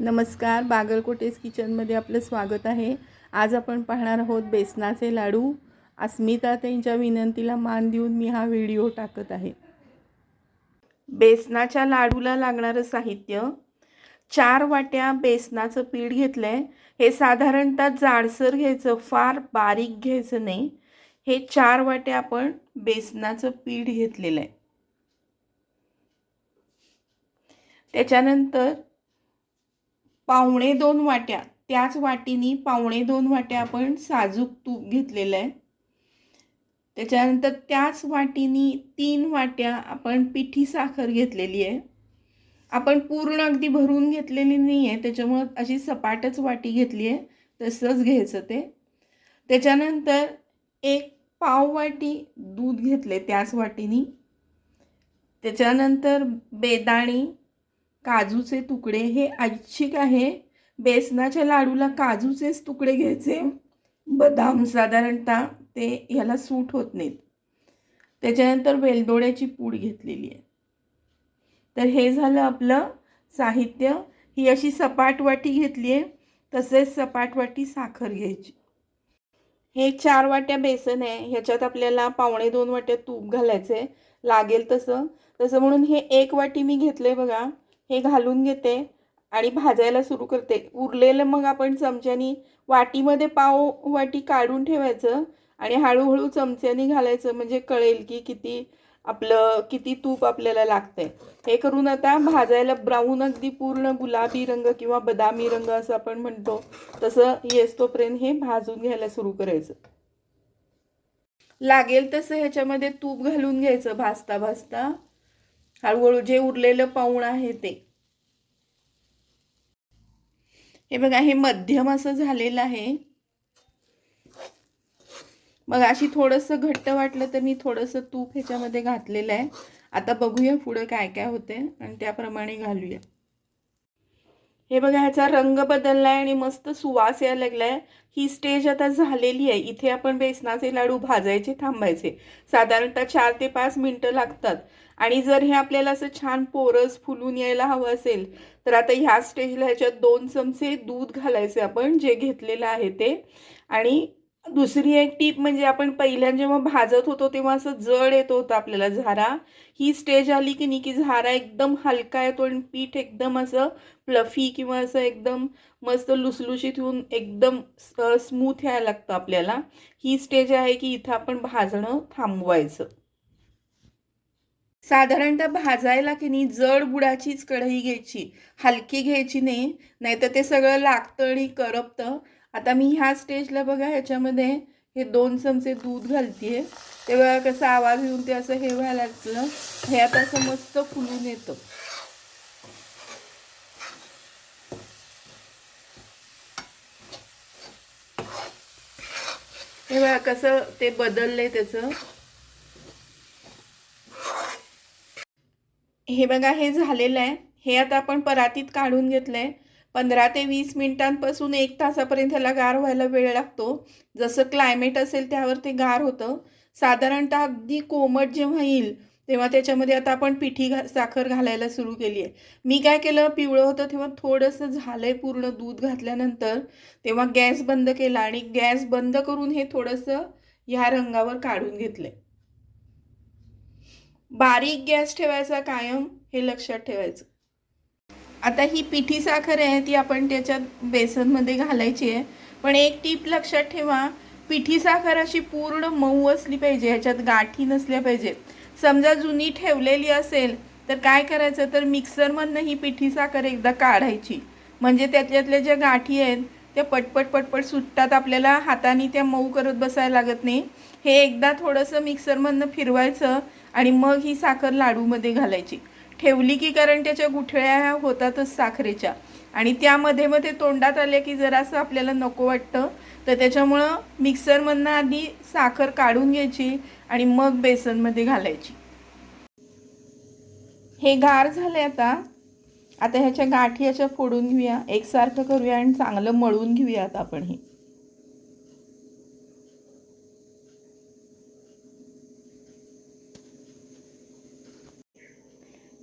नमस्कार बागलकोटेस किचनमध्ये आपलं स्वागत आहे. आज आपण पाहणार आहोत बेसनाचे लाडू. अस्मिता त्यांच्या विनंतीला मान देऊन मी हा व्हिडिओ टाकत आहे. बेसनाच्या लाडूला लागणारं साहित्य. चार वाट्या बेसनाचं पीठ घेतलं आहे हे साधारणतः जाडसर घ्यायचं फार बारीक घ्यायचं नाही. हे चार वाट्या आपण बेसनाचं पीठ घेतलेलं आहे. त्याच्यानंतर पावणे दोन वाट्या. त्याच वाटीनी पावणे दोन वाट्या आपण साजूक तूप घेतलेलं आहे. त्याच्यानंतर त्याच वाटीनी तीन वाट्या आपण पिठी साखर घेतलेली आहे. आपण पूर्ण अगदी भरून घेतलेली नाही आहे. त्याच्यामुळं अशी सपाटच वाटी घेतली आहे. तसंच घ्यायचं ते. त्याच्यानंतर एक पाव वाटी दूध घेतले त्याच वाटीनी. त्याच्यानंतर बेदाणी काजूचे तुकडे हे ऐच्छिक आहे. बेसनाच्या लाडूला काजूचेच तुकडे घ्यायचे. बदाम साधारणतः ते ह्याला सूट होत नाहीत. त्याच्यानंतर वेलदोड्याची पूड घेतलेली आहे. तर हे झालं आपलं साहित्य. ही अशी सपाट वाटी घेतली आहे. तसेच सपाट वाटी साखर घ्यायची. हे चार वाट्या बेसन आहे. ह्याच्यात आपल्याला पावणे दोन वाट्या तूप घालायचे लागेल तसं. तसं म्हणून हे एक वाटी मी घेतले बघा. हे घालून घेते आणि भाजायला सुरू करते. उरलेलं मग आपण चमच्यानी वाटीमध्ये पाव वाटी काढून ठेवायचं आणि हळूहळू चमच्यानी घालायचं. म्हणजे कळेल की किती आपलं किती तूप आपल्याला लागतंय. हे करून आता भाजायला ब्राऊन अगदी पूर्ण गुलाबी रंग किंवा बदामी रंग असं आपण म्हणतो. तसं येस तोपर्यंत हे भाजून घ्यायला सुरू करायचं. लागेल तसं ह्याच्यामध्ये तूप घालून घ्यायचं भाजता भाजता. हळूहळू जे उरलेलं पाऊण आहे ते. हे बघा हे मध्यम असं झालेलं आहे. मग अशी थोडंसं घट्ट वाटलं तर मी थोडंसं तूप ह्याच्यामध्ये घातलेलं आहे. आता बघूया पुढं काय काय होते आणि त्याप्रमाणे घालूया. हे बघा ह्याचा रंग बदलला आहे आणि मस्त सुवास यायला लागला आहे ही स्टेज आता झालेली आहे. इथे आपण बेसनाचे लाडू भाजायचे थांबायचे. साधारणतः चार ते पाच मिनटं लागतात. आणि जर हे आपल्याला असं छान पोरस फुलून यायला हवं असेल तर आता ह्या स्टेजला ह्याच्यात दोन चमचे दूध घालायचे आपण जे घेतलेलं आहे ते. आणि दुसरी एक टीप म्हणजे आपण पहिल्या जेव्हा भाजत होतो तेव्हा असं जड येत होतं आपल्याला झारा. ही स्टेज आली की नाही की झारा एकदम हलका येतो आणि पीठ एकदम असं प्लफी किंवा असं एकदम मस्त लुसलुशीत होऊन एकदम स्मूथ यायला लागतं आपल्याला. ही स्टेज आहे की इथं आपण भाजणं थांबवायचं. साधारणतः भाजायला की नाही जड बुडाचीच कढई घ्यायची हलकी घ्यायची नाही नाहीतर ते सगळं लागतं आणि करपतं. आता मी ह्या स्टेजला बघा ह्याच्यामध्ये हे दोन चमचे दूध घालतीये. तेव्हा कसा आवाज येऊन ते असं हे व्हायला लागलं हे आता असं मस्त फुलून येतं. तेव्हा कसं ते बदललंय त्याचं. हे बघा हे झालेलं आहे. हे आता आपण परातीत काढून घेतलं आहे पंधरा ते वीस मिनिटांपासून एक तासापर्यंत ह्याला गार व्हायला वेळ लागतो. जसं क्लायमेट असेल त्यावर ते गार होतं. साधारणतः अगदी कोमट जेव्हा येईल तेव्हा त्याच्यामध्ये आता आपण पिठी घा साखर घालायला सुरू केली आहे. मी काय केलं? पिवळं होतं तेव्हा थोडंसं झालं आहे पूर्ण दूध घातल्यानंतर तेव्हा गॅस बंद केला आणि गॅस बंद करून हे थोडंसं ह्या रंगावर काढून घेतलं बारीक गॅस ठेवायचा कायम हे लक्षात ठेवायचं. आता ही पिठी साखर आहे ती आपण त्याच्यात बेसनमध्ये घालायची आहे. पण एक टीप लक्षात ठेवा पिठी साखर अशी पूर्ण मऊ असली पाहिजे ह्याच्यात गाठी नसल्या पाहिजे. समजा जुनी ठेवलेली असेल तर काय करायचं? तर मिक्सरमधनं ही पिठी साखर एकदा काढायची. म्हणजे त्याच्यातल्या ज्या गाठी आहेत त्या पटपट पटपट सुटतात आपल्याला. हाताने त्या मऊ करत बसायला लागत नाही. हे एकदा थोडंसं मिक्सरमधनं फिरवायचं आणि मग ही साखर लाडूमध्ये घालायची. ठेवली की कारण त्याच्या गुठळ्या ह्या होतातच साखरेच्या. आणि त्यामध्ये मध्ये तोंडात आले की जरासं आपल्याला नको वाटतं. तर त्याच्यामुळं मिक्सरमधनं आधी साखर काढून घ्यायची आणि मग बेसनमध्ये घालायची. हे गार झाले आता. आता ह्याच्या गाठी अशा फोडून घेऊया. एकसारखं करूया आणि चांगलं मळून घेऊया आता आपण हे.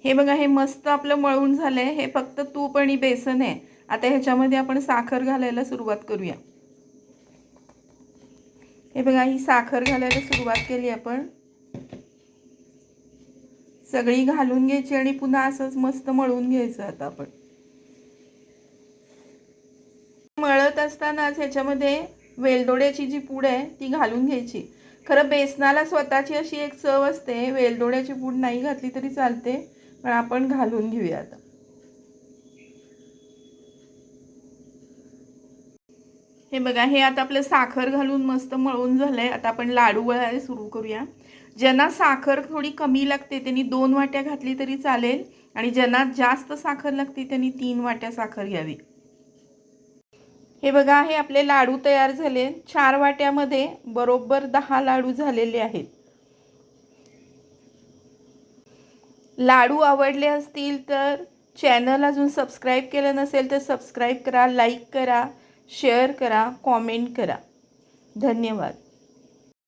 हे बघा हे मस्त आपलं मळून झालंय. हे फक्त तूप आणि बेसन आहे. आता ह्याच्यामध्ये आपण साखर घालायला सुरुवात करूया. हे बघा ही साखर घालायला सुरुवात केली आपण. सगळी घालून घ्यायची आणि पुन्हा असंच मस्त मळून घ्यायचं आता आपण. मळत असतानाच ह्याच्यामध्ये वेलदोड्याची जी पूड आहे ती घालून घ्यायची. खरं बेसनाला स्वतःची अशी एक चव असते वेलदोड्याची पूड नाही घातली तरी चालते पण आपण घालून घेऊया आता. हे बघा हे आता आपलं साखर घालून मस्त मळून झालंय. आता आपण लाडू वळायला सुरू करूया. ज्यांना साखर थोडी कमी लागते त्यांनी दोन वाट्या घातली तरी चालेल. आणि ज्यांना जास्त साखर लागते त्यांनी तीन वाट्या साखर घ्यावी. हे बघा हे आपले लाडू तयार झाले. चार वाट्यामध्ये बरोबर दहा लाडू झालेले आहेत. लाडू आवडले असतील तर चॅनल अजून सबस्क्राईब केलं नसेल तर सबस्क्राईब करा लाईक करा शेअर करा कॉमेंट करा. धन्यवाद.